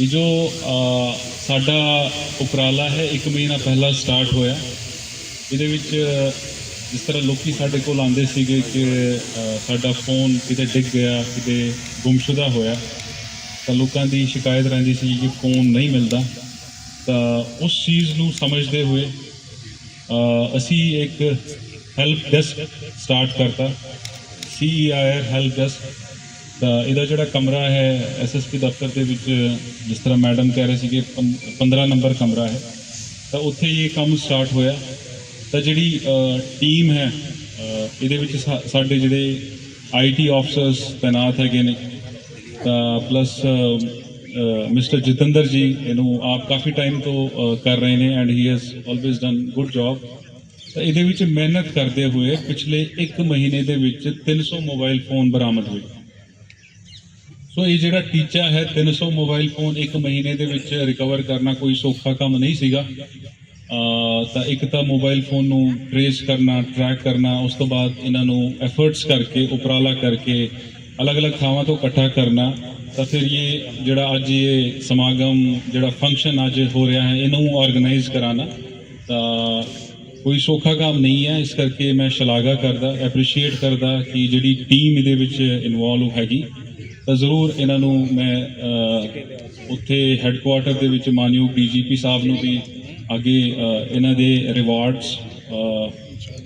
ਇਹ ਜੋ ਸਾਡਾ ਉਪਰਾਲਾ ਹੈ 1 ਮਹੀਨਾ ਪਹਿਲਾਂ ਸਟਾਰਟ ਹੋਇਆ। ਇਹਦੇ ਵਿੱਚ, ਜਿਸ ਤਰ੍ਹਾਂ ਲੋਕੀ ਸਾਡੇ ਕੋਲ ਆਉਂਦੇ ਸੀਗੇ ਕਿ ਸਾਡਾ ਫੋਨ ਕਿਤੇ ਡਿੱਗ ਗਿਆ, ਕਿਤੇ ਗੁੰਮਸ਼ੁਦਾ ਹੋਇਆ, ਤਾਂ ਲੋਕਾਂ ਦੀ ਸ਼ਿਕਾਇਤ ਰਹਿੰਦੀ ਸੀ ਕਿ ਫੋਨ ਨਹੀਂ ਮਿਲਦਾ। ਤਾਂ ਉਸ ਚੀਜ਼ ਨੂੰ ਸਮਝਦੇ ਹੋਏ ਅਸੀਂ ਇੱਕ ਹੈਲਪ ਡੈਸਕ ਸਟਾਰਟ ਕਰਤਾ। ਸੀਈਆਰ ਹੈਲਪ ਡੈਸਕ ਤਾਂ ਇਹਦਾ ਜਿਹੜਾ ਕਮਰਾ ਹੈ ਐਸਐਸਪੀ ਦਫ਼ਤਰ ਦੇ ਵਿੱਚ, ਜਿਸ ਤਰ੍ਹਾਂ ਮੈਡਮ ਕਹਿ ਰਹੇ ਸੀਗੇ ਕਿ 15 ਨੰਬਰ ਕਮਰਾ ਹੈ। ਤਾਂ ਉੱਥੇ ਇਹ ਕੰਮ ਸਟਾਰਟ ਹੋਇਆ। ਤਾਂ ਜਿਹੜੀ ਟੀਮ ਹੈ ਇਹਦੇ ਵਿੱਚ ਸਾਡੇ ਜਿਹੜੇ ਆਈਟੀ ਆਫਸਰਸ ਤਾਇਨਾਤ ਹੈਗੇ ਨੇ। ਤਾਂ ਪਲੱਸ ਮਿਸਟਰ ਜਤਿੰਦਰ ਜੀ, ਇਹਨੂੰ ਆਪ ਕਾਫੀ ਟਾਈਮ ਤੋਂ ਕਰ ਰਹੇ ਨੇ and he has always done good job ਤਾਂ ਇਹਦੇ ਵਿੱਚ ਮਿਹਨਤ ਕਰਦੇ ਹੋਏ ਪਿਛਲੇ 1 ਮਹੀਨੇ ਦੇ ਵਿੱਚ 300 ਮੋਬਾਈਲ ਫੋਨ ਬਰਾਮਦ ਹੋਏ। ਸੋ ਇਹ ਜਿਹੜਾ ਟੀਚਾ ਹੈ 300 ਮੋਬਾਈਲ ਫੋਨ ਇੱਕ ਮਹੀਨੇ ਦੇ ਵਿੱਚ ਰਿਕਵਰ ਕਰਨਾ ਕੋਈ ਸੌਖਾ ਕੰਮ ਨਹੀਂ ਸੀਗਾ। ਤਾਂ ਇੱਕ ਤਾਂ ਮੋਬਾਈਲ ਫੋਨ ਨੂੰ ਟ੍ਰੇਸ ਕਰਨਾ ਟਰੈਕ ਕਰਨਾ, ਉਸ ਤੋਂ ਬਾਅਦ ਇਹਨਾਂ ਨੂੰ ਐਫਰਟਸ ਕਰਕੇ, ਉਪਰਾਲਾ ਕਰਕੇ ਅਲੱਗ-ਅਲੱਗ ਥਾਵਾਂ ਤੋਂ ਇਕੱਠਾ ਕਰਨਾ। ਤਾਂ ਫਿਰ ਇਹ ਜਿਹੜਾ ਅੱਜ ਇਹ ਸਮਾਗਮ, ਜਿਹੜਾ ਫੰਕਸ਼ਨ ਅੱਜ ਹੋ ਰਿਹਾ ਹੈ, ਇਹਨੂੰ ਆਰਗੇਨਾਈਜ਼ ਕਰਾਣਾ ਤਾਂ ਕੋਈ ਸੌਖਾ ਕੰਮ ਨਹੀਂ ਹੈ, ਇਸ ਕਰਕੇ ਮੈਂ ਸ਼ਲਾਘਾ ਕਰਦਾ ਐਪਰੀਸ਼ੀਏਟ ਕਰਦਾ ਕਿ ਜਿਹੜੀ ਟੀਮ ਇਹਦੇ ਵਿੱਚ ਇਨਵੋਲਵ ਹੈਗੀ। ਤਾਂ ਜ਼ਰੂਰ ਇਹਨਾਂ ਨੂੰ ਮੈਂ ਉੱਥੇ ਹੈੱਡਕੁਆਟਰ ਦੇ ਵਿੱਚ ਮਾਨਯੋਗ ਡੀਜੀਪੀ ਸਾਹਿਬ ਨੂੰ ਵੀ ਅੱਗੇ ਇਹਨਾਂ ਦੇ ਰਿਵਾਰਡਸ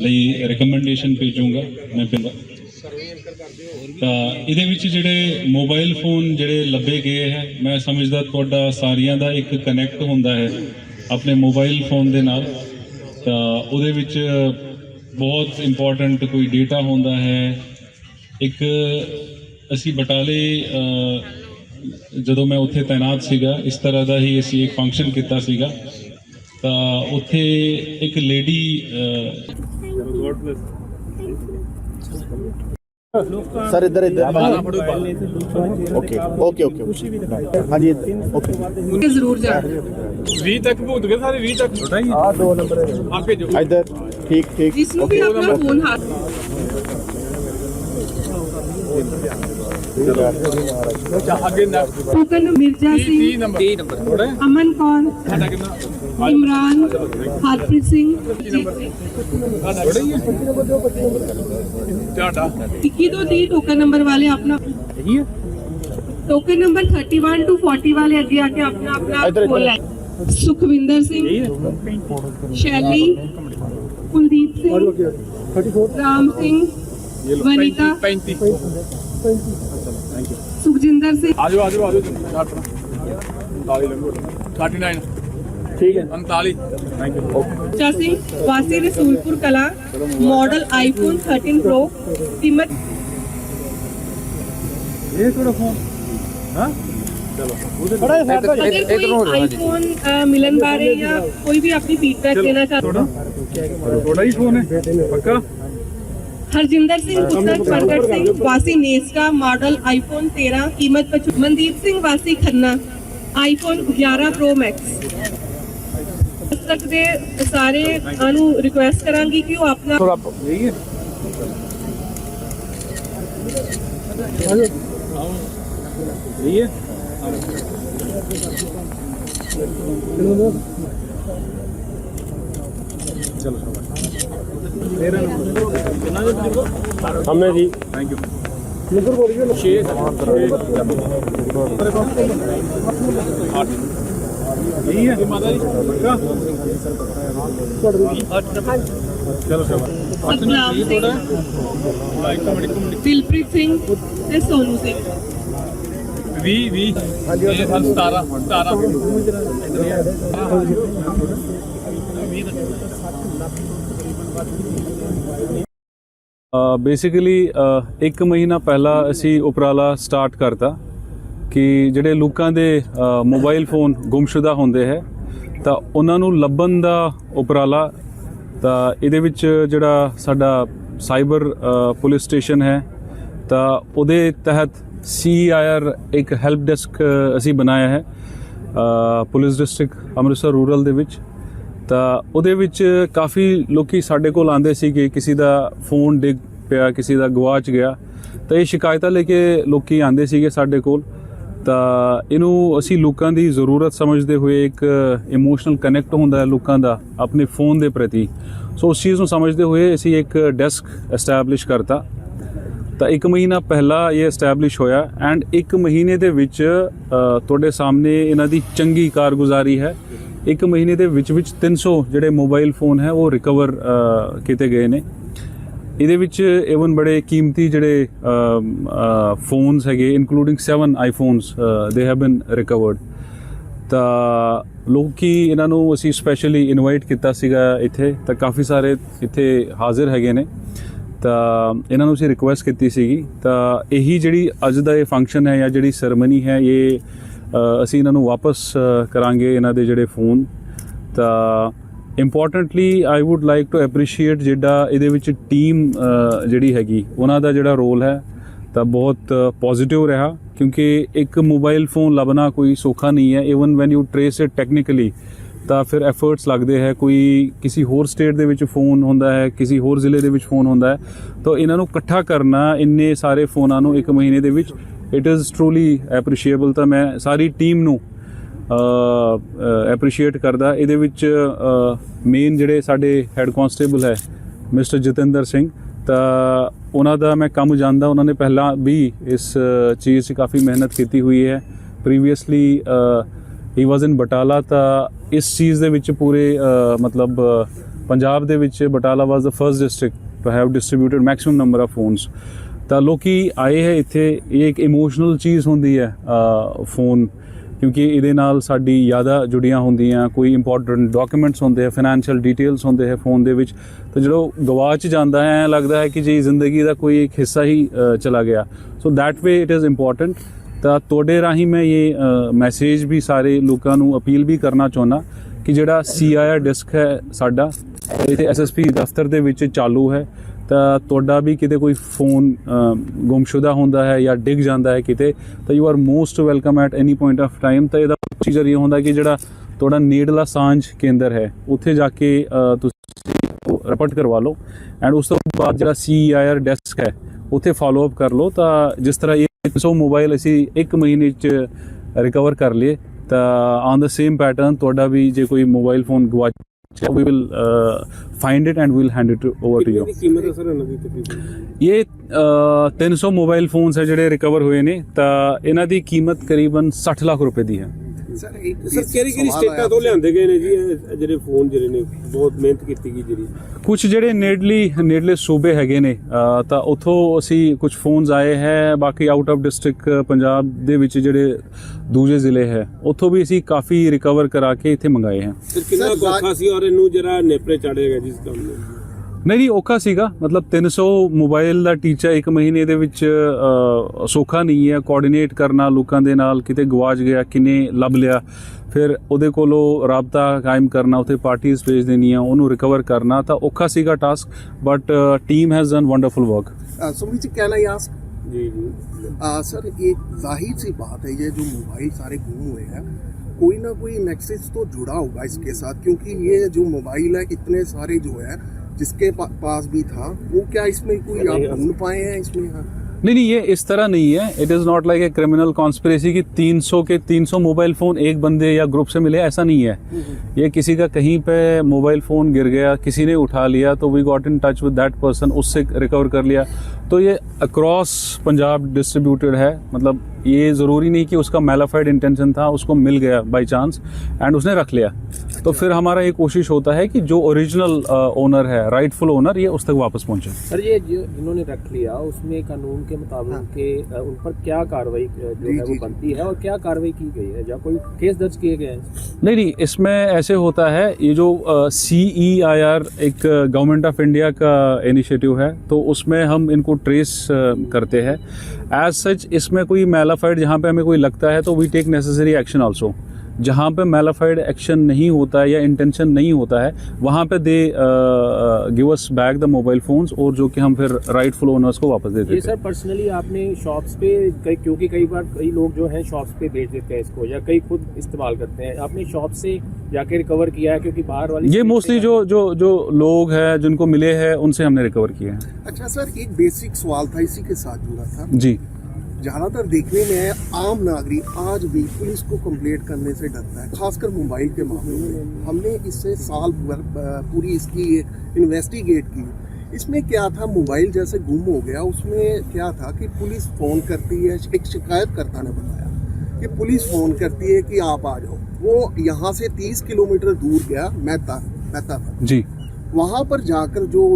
ਲਈ ਰეკਮੈਂਡੇਸ਼ਨ ਭੇਜੂੰਗਾ ਮੈਂ ਪਿੰਡ ਤਾਂ ਇਹਦੇ ਵਿੱਚ ਜਿਹੜੇ ਮੋਬਾਈਲ ਫੋਨ ਜਿਹੜੇ ਲੱਭੇ ਗਏ ਹੈ, ਮੈਂ ਸਮਝਦਾ ਤੁਹਾਡਾ ਸਾਰਿਆਂ ਦਾ ਇੱਕ ਕਨੈਕਟ ਹੁੰਦਾ ਹੈ ਆਪਣੇ ਮੋਬਾਈਲ ਫੋਨ ਦੇ ਨਾਲ। ਤਾਂ ਉਹਦੇ ਵਿੱਚ ਬਹੁਤ ਇੰਪੋਰਟੈਂਟ ਕੋਈ ਡੇਟਾ ਹੁੰਦਾ ਹੈ। ਇੱਕ ਅਸੀਂ ਬਟਾਲੇ ਜਦੋਂ ਮੈਂ ਉੱਥੇ ਤਾਇਨਾਤ ਸੀਗਾ ਇਸ ਤਰ੍ਹਾਂ ਦਾ ਹੀ ਅਸੀਂ ਇੱਕ ਫੰਕਸ਼ਨ ਕੀਤਾ ਸੀਗਾ। ਤਾਂ ਉੱਥੇ ਇੱਕ ਲੇਡੀ ਸਰ ਇੱਧਰ ਇੱਧਰ। ਓਕੇ ਓਕੇ ਓਕੇ ਹਾਂਜੀ ਓਕੇ ਜ਼ਰੂਰ ਜਾ। 20 ਤੱਕ ਭੁਗਤ ਗਏ ਸਾਰੇ 20 ਤੱਕ। ਛੋਟਾ ਹੀ ਆ ਦੋ ਨੰਬਰ। ਆ ਭੇਜੋ ਇੱਧਰ। ਠੀਕ ਠੀਕ। ਜਿਸ ਨੂੰ ਵੀ ਆਪਣਾ ਫੋਨ ਹੱਥ ਅੱਗੇ next token Mirza 30 Singh number 30 number ਥੋੜਾ ਅਮਨ ਕੌਰ ਸਾਡਾ ਕਿੰਨਾ ਇਮਰਾਨ ਹਰਪ੍ਰੀਤ ਸਿੰਘ ਥੋੜਾ ਹੀ ਹੈ ਤੁਹਾਡਾ 21 ਤੋਂ 30 ਟੋਕਨ ਨੰਬਰ ਵਾਲੇ ਆਪਣਾ ਇਹੀ ਹੈ ਟੋਕਨ ਨੰਬਰ 31 ਤੋਂ 40 ਵਾਲੇ ਅੱਗੇ ਆ ਕੇ ਆਪਣਾ ਆਪਣਾ ਇੱਧਰ, ਇੱਧਰ। ਖੋਲ ਲੈ ਸੁਖਵਿੰਦਰ ਸਿੰਘ ਸ਼ੈਲੀ ਕੁਲਦੀਪ ਸਿੰਘ ਸੁਖਜਿੰਦਰ ਸਿੰਘ ਆਜੋ ਆਜੋ ਆਜੋ 40 ਲੰਗੋ 39 ਠੀਕ ਹੈ 39 ਥੈਂਕ ਯੂ ਬੱਚਾ ਸਿੰਘ ਵਾਸੀ ਰਸੂਲਪੁਰ ਕਲਾ ਮਾਡਲ ਆਈਫੋਨ 13 ਪ੍ਰੋ ਕੀਮਤ ਇਹ ਕਿਹੜਾ ਫੋਨ ਹਾਂ ਅਗਰ ਕੋਈ ਆਈਫੋਨ ਅ, ਮਿਲਣ ਬਾਰੇ ਜਾਂ ਕੋਈ ਵੀ ਆਪਣੀ ਫੀਡਬੈਕ ਦੇਣਾ ਚਾਹਤਾ ਥੋੜਾ ਹੀ ਫੋਨ ਹੈ ਪੱਕਾ ਹਰਜਿੰਦਰ ਸਿੰਘ ਪੁੱਤਰ ਪ੍ਰਗਟ ਸਿੰਘ ਵਾਸੀ ਨੇਸਟਾ ਮਾਡਲ ਆਈਫੋਨ 13 ਕੀਮਤ 55 ਮਨਦੀਪ ਸਿੰਘ ਵਾਸੀ ਖੰਨਾ ਆਈਫੋਨ 11 ਪ੍ਰੋ ਮੈਕਸ ਤੱਕ ਦੇ ਸਾਰੇ ਨੂੰ ਰਿਕੁਐਸਟ ਕਰਾਂਗੀ ਕਿ ਉਹ ਆਪਣਾ ਥੋੜਾ ਨਹੀਂ ਹੈ ਨਹੀਂ ਹੈ ਚਲੋ ਮੇਰਾ ਨੰਬਰ हमने जी थैंक यू चलो दिलप्रीत सिंह। सोनू सिंह ਬੇਸਿਕਲੀ ਇੱਕ ਮਹੀਨਾ ਪਹਿਲਾਂ ਅਸੀਂ ਉਪਰਾਲਾ ਸਟਾਰਟ ਕਰਤਾ ਕਿ ਜਿਹੜੇ ਲੋਕਾਂ ਦੇ ਮੋਬਾਈਲ ਫੋਨ ਗੁੰਮਸ਼ੁਦਾ ਹੁੰਦੇ ਹੈ, ਤਾਂ ਉਹਨਾਂ ਨੂੰ ਲੱਭਣ ਦਾ ਉਪਰਾਲਾ, ਤਾਂ ਇਹਦੇ ਵਿੱਚ ਜਿਹੜਾ ਸਾਡਾ ਸਾਈਬਰ ਪੁਲਿਸ ਸਟੇਸ਼ਨ ਹੈ, ਤਾਂ ਉਹਦੇ ਤਹਿਤ ਸੀਆਈਆਰ ਇੱਕ ਹੈਲਪ ਡੈਸਕ ਅਸੀਂ ਬਣਾਇਆ ਹੈ ਪੁਲਿਸ ਡਿਸਟ੍ਰਿਕਟ ਅੰਮ੍ਰਿਤਸਰ ਰੂਰਲ ਦੇ ਵਿੱਚ। ਤਾਂ ਉਹਦੇ ਵਿੱਚ ਕਾਫੀ ਲੋਕੀ ਸਾਡੇ ਕੋਲ ਆਂਦੇ ਸੀ ਕਿ ਕਿਸੇ ਦਾ ਫੋਨ ਡਿੱਗ ਪਿਆ, ਕਿਸੇ ਦਾ ਗਵਾਚ ਗਿਆ। ਤਾਂ ਇਹ ਸ਼ਿਕਾਇਤਾਂ ਲੈ ਕੇ ਲੋਕੀ ਆਂਦੇ ਸੀਗੇ ਸਾਡੇ ਕੋਲ। ਤਾਂ ਇਹਨੂੰ ਅਸੀਂ ਲੋਕਾਂ ਦੀ ਜ਼ਰੂਰਤ ਸਮਝਦੇ ਹੋਏ ਇੱਕ ਇਮੋਸ਼ਨਲ ਕਨੈਕਟ ਹੁੰਦਾ ਹੈ ਲੋਕਾਂ ਦਾ ਆਪਣੇ ਫੋਨ ਦੇ ਪ੍ਰਤੀ। ਸੋ ਉਸ ਚੀਜ਼ ਨੂੰ ਸਮਝਦੇ ਹੋਏ ਅਸੀਂ ਇੱਕ ਡੈਸਕ ਐਸਟੈਬਲਿਸ਼ ਕਰਤਾ। ਤਾਂ ਇੱਕ ਮਹੀਨਾ ਪਹਿਲਾਂ ਇਹ ਐਸਟੈਬਲਿਸ਼ ਹੋਇਆ ਐਂਡ ਇੱਕ ਮਹੀਨੇ ਦੇ ਵਿੱਚ ਤੁਹਾਡੇ ਸਾਹਮਣੇ ਇਹਨਾਂ ਦੀ ਚੰਗੀ ਕਾਰਗੁਜ਼ਾਰੀ ਹੈ। ਇੱਕ ਮਹੀਨੇ ਦੇ ਵਿੱਚ ਵਿੱਚ 300 ਜਿਹੜੇ ਮੋਬਾਈਲ ਫੋਨ ਹੈ, ਉਹ ਰਿਕਵਰ ਕੀਤੇ ਗਏ ਨੇ। ਇਹਦੇ ਵਿੱਚ ਇਵਨ ਬੜੇ ਕੀਮਤੀ ਜਿਹੜੇ ਫੋਨਸ ਹੈਗੇ including 7 iPhones they have been recovered ਤਾਂ ਲੋਕੀ ਇਹਨਾਂ ਨੂੰ ਅਸੀਂ ਸਪੈਸ਼ਲੀ ਇਨਵਾਈਟ ਕੀਤਾ ਸੀਗਾ ਇੱਥੇ, ਤਾਂ ਕਾਫੀ ਸਾਰੇ ਇੱਥੇ ਹਾਜ਼ਰ ਹੈਗੇ ਨੇ। ਤਾਂ ਇਹਨਾਂ ਨੂੰ ਅਸੀਂ ਰਿਕੁਐਸਟ ਕੀਤੀ ਸੀਗੀ। ਤਾਂ ਇਹੀ ਜਿਹੜੀ ਅੱਜ ਦਾ ਇਹ ਫੰਕਸ਼ਨ ਹੈ ਜਾਂ ਜਿਹੜੀ ਸਰਮਨੀ ਹੈ, ਇਹ ਅਸੀਂ ਇਹਨਾਂ ਨੂੰ ਵਾਪਸ ਕਰਾਂਗੇ ਇਹਨਾਂ ਦੇ ਜਿਹੜੇ ਫੋਨ। ਤਾਂ importantly I would like to appreciate ਜਿਹੜਾ ਇਹਦੇ ਵਿੱਚ ਟੀਮ ਜਿਹੜੀ ਹੈਗੀ, ਉਹਨਾਂ ਦਾ ਜਿਹੜਾ ਰੋਲ ਹੈ, ਤਾਂ ਬਹੁਤ ਪੋਜ਼ਿਟਿਵ ਰਿਹਾ। ਕਿਉਂਕਿ ਇੱਕ ਮੋਬਾਈਲ ਫੋਨ ਲੱਭਣਾ ਕੋਈ ਸੌਖਾ ਨਹੀਂ ਹੈ। Even when you trace it technically ਤਾਂ ਫਿਰ ਐਫਰਟਸ ਲੱਗਦੇ ਹੈ। ਕੋਈ ਕਿਸੇ ਹੋਰ ਸਟੇਟ ਦੇ ਵਿੱਚ ਫੋਨ ਹੁੰਦਾ ਹੈ, ਕਿਸੇ ਹੋਰ ਜ਼ਿਲ੍ਹੇ ਦੇ ਵਿੱਚ ਫੋਨ ਹੁੰਦਾ ਹੈ। ਤਾਂ ਇਹਨਾਂ ਨੂੰ ਇਕੱਠਾ ਕਰਨਾ, ਇੰਨੇ ਸਾਰੇ ਫੋਨਾਂ ਨੂੰ ਇੱਕ ਮਹੀਨੇ ਦੇ ਵਿੱਚ ਇਟ ਇਜ਼ ਟਰੂਲੀ ਐਪਰੀਸ਼ੀਏਬਲ ਤਾਂ ਮੈਂ ਸਾਰੀ ਟੀਮ ਨੂੰ ਐਪਰੀਸ਼ੀਏਟ ਕਰਦਾ। ਇਹਦੇ ਵਿੱਚ ਮੇਨ ਜਿਹੜੇ ਸਾਡੇ ਹੈੱਡ ਕਾਂਸਟੇਬਲ ਹੈ ਮਿਸਟਰ ਜਤਿੰਦਰ ਸਿੰਘ, ਤਾਂ ਉਹਨਾਂ ਦਾ ਮੈਂ ਕੰਮ ਜਾਣਦਾ। ਉਹਨਾਂ ਨੇ ਪਹਿਲਾਂ ਵੀ ਇਸ ਚੀਜ਼ 'ਚ ਕਾਫੀ ਮਿਹਨਤ ਕੀਤੀ ਹੋਈ ਹੈ। ਪ੍ਰੀਵੀਅਸਲੀ ਹੀ ਵਾਸ ਇਨ ਬਟਾਲਾ ਤਾਂ ਇਸ ਚੀਜ਼ ਦੇ ਵਿੱਚ ਪੂਰੇ ਮਤਲਬ ਪੰਜਾਬ ਦੇ ਵਿੱਚ Batala was the first district to have distributed maximum number of phones ਤਾਂ ਲੋਕੀ ਆਏ ਹੈ ਇੱਥੇ, ਇਹ ਇੱਕ ਇਮੋਸ਼ਨਲ ਚੀਜ਼ ਹੁੰਦੀ ਹੈ ਫੋਨ ਕਿਉਂਕਿ ਇਹਦੇ ਨਾਲ ਸਾਡੀ ਯਾਦਾਂ ਜੁੜੀਆਂ ਹੁੰਦੀਆਂ, ਕੋਈ ਇੰਪੋਰਟੈਂਟ ਡਾਕੂਮੈਂਟਸ ਹੁੰਦੇ ਆ ਫਾਈਨੈਂਸ਼ੀਅਲ ਡੀਟੇਲਸ ਹੁੰਦੇ ਹੈ ਫੋਨ ਦੇ ਵਿੱਚ, ਤਾਂ ਜਦੋਂ ਗਵਾਚ ਜਾਂਦਾ ਹੈ, ਐਂ ਲੱਗਦਾ ਹੈ ਕਿ ਜੀ ਜ਼ਿੰਦਗੀ ਦਾ ਕੋਈ ਇੱਕ ਹਿੱਸਾ ਹੀ ਚਲਾ ਗਿਆ। So that way it is important ਤਾਂ ਤੁਹਾਡੇ ਰਾਹੀਂ ਮੈਂ ਇਹ ਮੈਸੇਜ ਵੀ ਸਾਰੇ ਲੋਕਾਂ ਨੂੰ ਅਪੀਲ ਵੀ ਕਰਨਾ ਚਾਹੁੰਦਾ ਕਿ ਜਿਹੜਾ ਸੀਆਈਆਰ ਡਿਸਕ ਹੈ ਸਾਡਾ ਇੱਥੇ ਐਸਐਸਪੀ ਦਫ਼ਤਰ ਦੇ ਵਿੱਚ ਚਾਲੂ ਹੈ। ਤਾਂ ਤੁਹਾਡਾ ਵੀ ਕਿਤੇ ਕੋਈ ਫੋਨ ਗੁੰਮਸ਼ੁਦਾ ਹੁੰਦਾ ਹੈ ਜਾਂ ਡਿੱਗ ਜਾਂਦਾ ਹੈ ਕਿਤੇ, ਤਾਂ you are most welcome at any point of time ਤਾਂ ਇਹਦਾ ਪ੍ਰੋਸੀਜਰ ਇਹ ਹੁੰਦਾ ਕਿ ਜਿਹੜਾ ਤੁਹਾਡਾ ਨੇੜਲਾ ਸਾਂਝ ਕੇਂਦਰ ਹੈ, ਉੱਥੇ ਜਾ ਕੇ ਤੁਸੀਂ ਰਿਪੋਰਟ ਕਰਵਾ ਲਓ ਐਂਡ ਉਸ ਤੋਂ ਬਾਅਦ ਜਿਹੜਾ ਸੀਆਈਆਰ ਡੈਸਕ ਹੈ, ਉੱਥੇ ਫਾਲੋ ਅਪ ਕਰ ਲਓ, ਤਾਂ ਜਿਸ ਤਰ੍ਹਾਂ ਇਹ 100 ਮੋਬਾਈਲ ਅਸੀਂ ਇੱਕ ਮਹੀਨੇ ਚ ਰਿਕਵਰ ਕਰ ਲਏ ਤਾਂ ਔਨ ਦਾ ਸੇਮ ਪੈਟਰਨ ਤੁਹਾਡਾ ਵੀ ਜੇ ਕੋਈ ਮੋਬਾਈਲ ਫੋਨ ਗਵਾਚਿਆ we will uh, find it and we'll hand it over to you. ਇਹਦੀ ਕੀਮਤ ਹੈ ਸਰ ਇਹਨਾਂ ਦੀ ਤਕਰੀਬਨ? ਇਹ ਅ, 300 ਮੋਬਾਈਲ ਫੋਨਸ ਹੈ ਜਿਹੜੇ ਰਿਕਵਰ ਹੋਏ ਨੇ ਤਾਂ ਇਹਨਾਂ ਦੀ ਕੀਮਤ ਕਰੀਬਨ 60 ਲੱਖ ਰੁਪਏ ਦੀ ਹੈ। ਸਰ ਇੱਕ ਸਰ ਕਿਹੜੀ ਕਿਹੜੀ ਸਟੇਟਾਂ ਤੋਂ ਲਿਆਂਦੇ ਗਏ ਨੇ ਜੀ? ਇਹ ਜਿਹੜੇ ਫੋਨ ਜਿਹੜੇ ਨੇ ਬਹੁਤ ਮਿਹਨਤ ਕੀਤੀ ਗਈ ਜਿਹੜੀ। ਕੁਝ ਜਿਹੜੇ ਨੇੜਲੀ ਨੇੜਲੇ ਸੂਬੇ ਹੈਗੇ ਨੇ ਅ, ਤਾਂ ਉੱਥੋਂ ਅਸੀਂ ਕੁਝ ਫੋਨਸ ਆਏ ਹੈ ਬਾਕੀ ਆਊਟ ਆਫ ਡਿਸਟ੍ਰਿਕਟ ਪੰਜਾਬ ਦੇ ਵਿੱਚ ਜਿਹੜੇ ਦੂਜੇ ਜ਼ਿਲ੍ਹੇ ਹੈ ਉੱਥੋਂ ਵੀ ਅਸੀਂ ਕਾਫੀ ਰਿਕਵਰ ਕਰਾ ਕੇ ਇੱਥੇ ਮੰਗਾਏ ਹੈ। ਸਰ ਕਿੰਨਾ ਸਰ, ਔਖਾ ਸੀ ਔਰ ਇਹਨੂੰ ਜਿਹੜਾ ਨੇਪਰੇ ਚੜੇਗਾ ਜਿਸ ਕੰਮ ਨੂੰ? ਨਹੀਂ ਨਹੀਂ ਔਖਾ ਸੀਗਾ ਮਤਲਬ 300 ਮੋਬਾਈਲ ਦਾ ਟੀਚਾ ਇੱਕ ਮਹੀਨੇ ਦੇ ਵਿੱਚ ਅ, ਸੌਖਾ ਨਹੀਂ ਹੈ ਕੋਆਰਡੀਨੇਟ ਕਰਨਾ ਲੋਕਾਂ ਦੇ ਨਾਲ ਕਿਤੇ ਗਵਾਚ ਗਿਆ ਕਿਨੇ ਲੱਭ ਲਿਆ ਫਿਰ ਉਹਦੇ ਕੋਲੋਂ ਰਾਬਤਾ ਕਾਇਮ ਕਰਨਾ ਉੱਥੇ ਪਾਰਟੀਆਂ ਭੇਜ ਦੇਣੀਆਂ ਉਹਨੂੰ ਰਿਕਵਰ ਕਰਨਾ ਤਾਂ ਔਖਾ ਸੀਗਾ task but team has done wonderful work Sumit ji कहना ही आस्क ਜੀ ਜੀ सर एक जाहिर सी बात है ये जो मोबाइल सारे गुम हुए हैं कोई ना कोई नेक्सस तो जुड़ा होगा इसके साथ क्योंकि ये जो मोबाइल है इतने सारे जो है जिसके पा, पास भी था वो क्या इसमें कोई आप ढूंढ पाए हैं इसमें? हाँ। नहीं नहीं ये इस तरह नहीं है। It is not like a criminal conspiracy कि 300 के 300 मोबाइल फ़ोन एक बंदे या ग्रुप से मिले ऐसा नहीं है। ये किसी का कहीं पे मोबाइल फ़ोन गिर गया किसी ने उठा लिया तो we got in touch with that person उससे रिकवर कर लिया। तो ये अक्रॉस पंजाब डिस्ट्रीब्यूटेड है। मतलब ये ज़रूरी नहीं कि उसका मेलाफाइड इंटेंशन था उसको मिल गया बाई चांस एंड उसने रख लिया। अच्छा। तो फिर हमारा ये कोशिश होता है कि जो ओरिजिनल ओनर है राइटफुल ओनर ये उस तक वापस पहुँचे। सर ये जो इन्होंने रख लिया उसमें कानून के मुताबिक हाँ। के उन पर क्या कार्रवाई जो है वो बनती है और क्या कार्रवाई की गई है? या कोई केस दर्ज किए गए हैं? नहीं नहीं इसमें ऐसे होता है ये जो सी ई आई आर एक गवर्नमेंट ऑफ़ इंडिया का इनिशिएटिव है तो उसमें हम इनको ट्रेस करते हैं एज सच इसमें कोई मेलाफाइड जहाँ पे हमें कोई लगता है तो we take necessary action also जहाँ पे मेलाफाइड एक्शन नहीं होता है या इंटेंशन नहीं होता है वहाँ पे they give us back the mobile phones और जो कि हम फिर राइटफुल ओनर्स को वापस दे ये देते सर पर्सनली आपने शॉप्स पे कई क्योंकि कई बार कई लोग जो हैं शॉप्स पे बेच देते हैं इसको या कई खुद इस्तेमाल करते हैं। आपने शॉप से जाके रिकवर किया है क्योंकि बाहर वाली ये मोस्टली जो जो जो लोग हैं जिनको मिले हैं उनसे हमने रिकवर किए हैं। अच्छा सर एक बेसिक सवाल था इसी के साथ जुड़ा था। जी। ज़्यादातर देखने में है आम नागरिक आज भी पुलिस को कंप्लेंट करने से डरता है खासकर मोबाइल के मामले में। हमने इससे साल भर पूरी इसकी इन्वेस्टिगेट की। इसमें क्या था मोबाइल जैसे गुम हो गया उसमें क्या था कि पुलिस फ़ोन करती है एक शिकायतकर्ता ने बताया कि पुलिस फ़ोन करती है कि आप आ जाओ। वो यहाँ से 30 किलोमीटर दूर गया मेहता मेहता था जी। वहाँ पर जाकर जो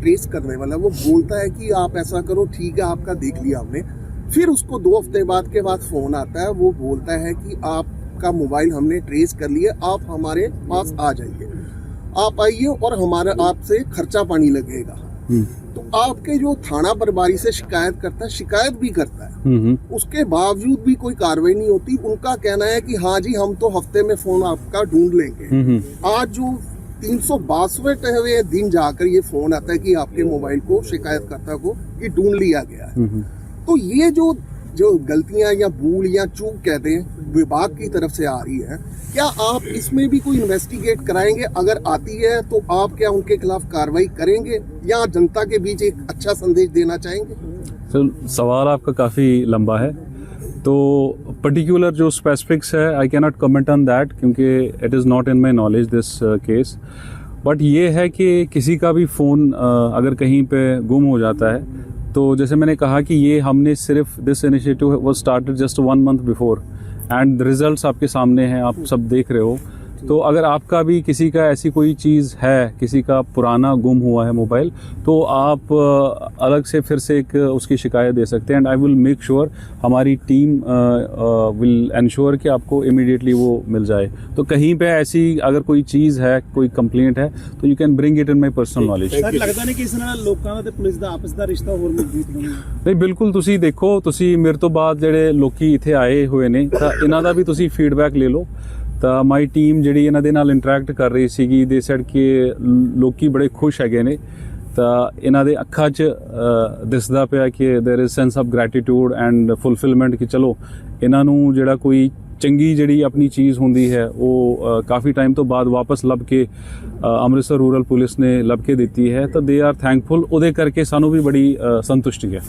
ट्रेस करने वाला वो बोलता है कि आप ऐसा करो ठीक है आपका देख लिया हमने। फिर उसको दो हफ़्ते बाद के बाद फ़ोन आता है वो बोलता है कि आपका मोबाइल हमने ट्रेस कर लिया आप हमारे पास आ जाइए। आप आइए और हमारा आपसे खर्चा पानी लगेगा। तो आपके जो थाना प्रभारी से शिकायत करता है शिकायत भी करता है। हम्म हम्म। उसके बावजूद भी कोई कार्रवाई नहीं होती। उनका कहना है कि हाँ जी हम तो हफ़्ते में फ़ोन आपका ढूंढ लेंगे। हम्म हम्म। आज जो तीन सौ बासवें दिन जाकर ये फ़ोन आता है कि आपके मोबाइल को शिकायतकर्ता को कि ढूंढ लिया गया है। हम्म। तो ये जो जो गलतियाँ या भूल या चूक कहते हैं, विभाग की तरफ़ से आ रही है, क्या आप इसमें भी कोई इन्वेस्टिगेट कराएँगे? अगर आती है तो आप क्या उनके खिलाफ कार्रवाई करेंगे? या जनता के बीच एक अच्छा संदेश देना चाहेंगे? तो सवाल आपका काफ़ी लंबा है। तो पर्टिकुलर जो स्पेसिफिक्स है I can not comment on that क्योंकि it is not in my knowledge this case but ये है कि किसी का भी फ़ोन अगर कहीं पे गुम हो जाता है तो जैसे मैंने कहा कि ये हमने सिर्फ this initiative was started just one month before and results आपके सामने हैं आप सब देख रहे हो तो अगर आपका भी किसी का ऐसी कोई चीज़ है किसी का पुराना गुम हुआ है मोबाइल तो आप अ, अलग से फिर से एक उसकी शिकायत दे सकते हैं and I will make sure हमारी टीम विल इंश्योर कि आपको इमीडिएटली वो मिल जाए तो कहीं पे ऐसी अगर कोई चीज़ है कोई कंप्लेंट है तो you can bring it in my personal knowledge sir ਲੱਗਦਾ ਨਹੀਂ ਕਿ ਇਸ ਨਾਲ ਲੋਕਾਂ ਦਾ ਤੇ ਪੁਲਿਸ ਦਾ ਆਪਸ ਦਾ ਰਿਸ਼ਤਾ ਹੋਰ ਮਜ਼ਬੂਤ ਬਣੇਗਾ ਨਹੀਂ ਬਿਲਕੁਲ ਤੁਸੀਂ ਦੇਖੋ ਤੁਸੀਂ ਮੇਰੇ ਤੋਂ ਬਾਅਦ ਜਿਹੜੇ ਲੋਕੀ ਇੱਥੇ ਆਏ ਹੋਏ ਨੇ ਤਾਂ ਇਹਨਾਂ ਦਾ ਵੀ ਤੁਸੀਂ ਫੀਡਬੈਕ ਲੈ ਲਓ ਤਾਂ ਮਾਈ ਟੀਮ ਜਿਹੜੀ ਇਹਨਾਂ ਦੇ ਨਾਲ ਇੰਟਰੈਕਟ ਕਰ ਰਹੀ ਸੀਗੀ ਦੇ ਸੈਡ ਕਿ ਲੋਕੀ ਬੜੇ ਖੁਸ਼ ਹੈਗੇ ਨੇ ਤਾਂ ਇਹਨਾਂ ਦੇ ਅੱਖਾਂ 'ਚ ਅ, ਦਿਸਦਾ ਪਿਆ ਕਿ there is sense of gratitude and fulfilment ਕਿ ਚਲੋ ਇਹਨਾਂ ਨੂੰ ਜਿਹੜਾ ਕੋਈ ਚੰਗੀ ਜਿਹੜੀ ਆਪਣੀ ਚੀਜ਼ ਹੁੰਦੀ ਹੈ ਉਹ ਅ, ਕਾਫੀ ਟਾਈਮ ਤੋਂ ਬਾਅਦ ਵਾਪਸ ਲੱਭ ਕੇ ਅ, ਅੰਮ੍ਰਿਤਸਰ ਰੂਰਲ ਪੁਲਿਸ ਨੇ ਲੱਭ ਕੇ ਦਿੱਤੀ ਹੈ ਤਾਂ ਦੇ ਆਰ ਥੈਂਕਫੁਲ ਉਹਦੇ ਕਰਕੇ ਸਾਨੂੰ ਵੀ ਬੜੀ ਅ, ਸੰਤੁਸ਼ਟੀ ਹੈ